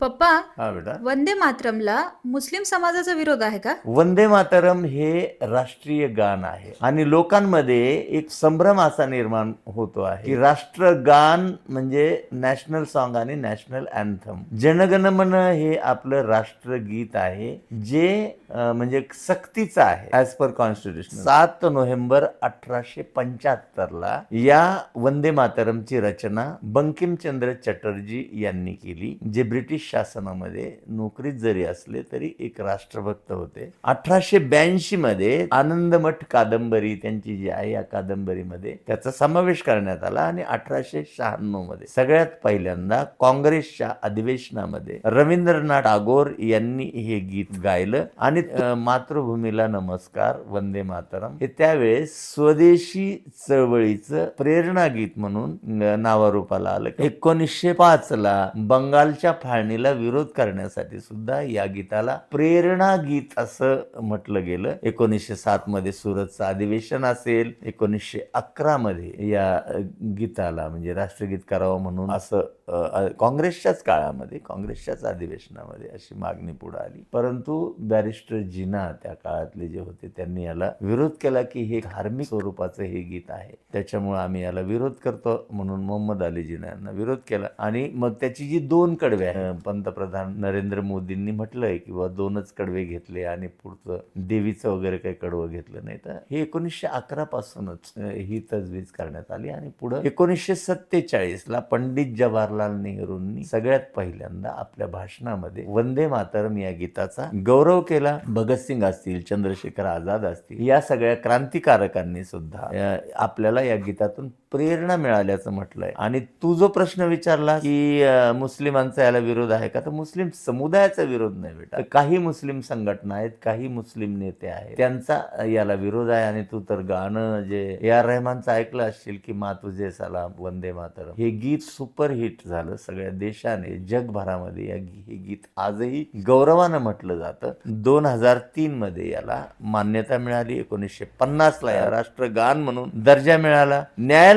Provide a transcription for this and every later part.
पप्पा हा बेटा. वंदे मातरमला मुस्लिम समाजाचा विरोध आहे का? वंदे मातरम हे राष्ट्रीय गान आहे आणि लोकांमध्ये एक संभ्रम असा निर्माण होतो आहे की राष्ट्रगान म्हणजे नॅशनल सॉन्ग आणि नॅशनल अँथम. जनगण मन हे आपलं राष्ट्रगीत आहे जे अं, म्हणजे सक्तीचं आहे. ऍज पर कॉन्स्टिट्यूशन सात नोव्हेंबर अठराशे पंच्याहत्तर ला या वंदे मातरमची रचना बंकिमचंद्र चटर्जी यांनी केली जे ब्रिटिश शासनामध्ये नोकरीत जरी असले तरी एक राष्ट्रभक्त होते. अठराशे ब्याऐंशी मध्ये आनंदमठ कादंबरी त्यांची जी आहे या कादंबरीमध्ये त्याचा समावेश करण्यात आला आणि अठराशे शहाण्णवमध्ये सगळ्यात पहिल्यांदा काँग्रेसच्या अधिवेशनामध्ये रवींद्रनाथ टागोर यांनी हे गीत गायलं आणि मातृभूमीला नमस्कार वंदे मातरम हे त्यावेळेस स्वदेशी चळवळीचं प्रेरणा गीत म्हणून नावारूपाला आलं. एकोणीसशे पाच ला बंगालच्या फाळणी फाळणीला विरोध करण्यासाठी सुद्धा या गीताला प्रेरणा गीत असं म्हटलं गेलं. एकोणीसशे सात मध्ये सुरतचं अधिवेशन असेल एकोणीसशे अकरा मध्ये या गीताला म्हणजे राष्ट्रगीत करावं म्हणून असं काँग्रेसच्याच काळामध्ये काँग्रेसच्याच अधिवेशनामध्ये अशी मागणी पुढे आली. परंतु बॅरिस्टर जिना त्या काळातले जे होते त्यांनी याला विरोध केला की हे धार्मिक स्वरूपाचं हे गीत आहे. त्याच्यामुळे आम्ही याला विरोध करतो म्हणून मोहम्मद अली जिना यांना विरोध केला. आणि मग त्याची जी दोन कडवे पंतप्रधान नरेंद्र मोदींनी म्हटलंय आहे बा दोनच कडवे घेतले आणि पुढचं देवीचं वगैरे काही कडवं घेतलं नाही. तर हे एकोणीसशे अकरा पासूनच ही तजवीज करण्यात आली आणि पुढं एकोणीसशे सत्तेचाळीस ला पंडित जवाहरलाल नेहरूंनी सगळ्यात पहिल्यांदा आपल्या भाषणामध्ये वंदे मातरम या गीताचा गौरव केला. भगतसिंग असतील चंद्रशेखर आझाद असतील या सगळ्या क्रांतिकारकांनी सुद्धा आपल्याला या गीतातून प्रेरणा मिळाल्याचं म्हटलंय. आणि तू जो प्रश्न विचारला की मुस्लिमांचा याला विरोध आहे का? तर मुस्लिम समुदायाचा विरोध नाही बेटा. काही मुस्लिम संघटना आहेत काही मुस्लिम नेते आहेत. त्यांचा याला विरोध आहे. आणि तू तर गाणं जे ए आर रहमानचं ऐकलं असशील की मा तुझे सलाम वंदे मातरम. हे गीत सुपरहिट झालं सगळ्या देशाने जगभरामध्ये या हे गीत आजही गौरवानं म्हटलं जातं. दोन हजार तीन मध्ये याला मान्यता मिळाली. एकोणीसशे पन्नास ला या राष्ट्रगान म्हणून दर्जा मिळाला.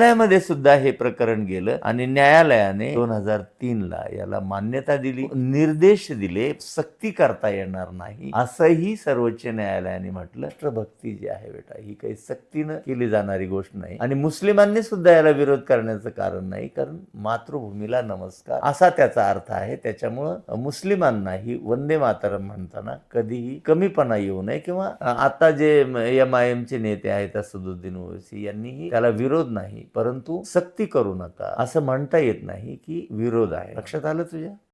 न्यायालयामध्ये सुद्धा हे प्रकरण गेलं आणि न्यायालयाने दोन हजार तीन ला याला मान्यता दिली. निर्देश दिले सक्ती करता येणार नाही. असंही सर्वोच्च न्यायालयाने म्हटलं. राष्ट्रभक्ती जी आहे बेटा ही काही सक्तीनं केली जाणारी गोष्ट नाही. आणि मुस्लिमांनी सुद्धा याला विरोध करण्याचं कारण नाही कारण मातृभूमीला नमस्कार असा त्याचा अर्थ आहे. त्याच्यामुळं मुस्लिमांनाही वंदे मातरम म्हणताना कधीही कमीपणा येऊ नये किंवा आता जे एम आय एमचे नेते आहेत असदुद्दीन ओवेसी यांनीही त्याला विरोध नाही परंतु सक्ती करू नका. असं म्हणता येत नाही की विरोध आहे. लक्षात आलं तुझ्या?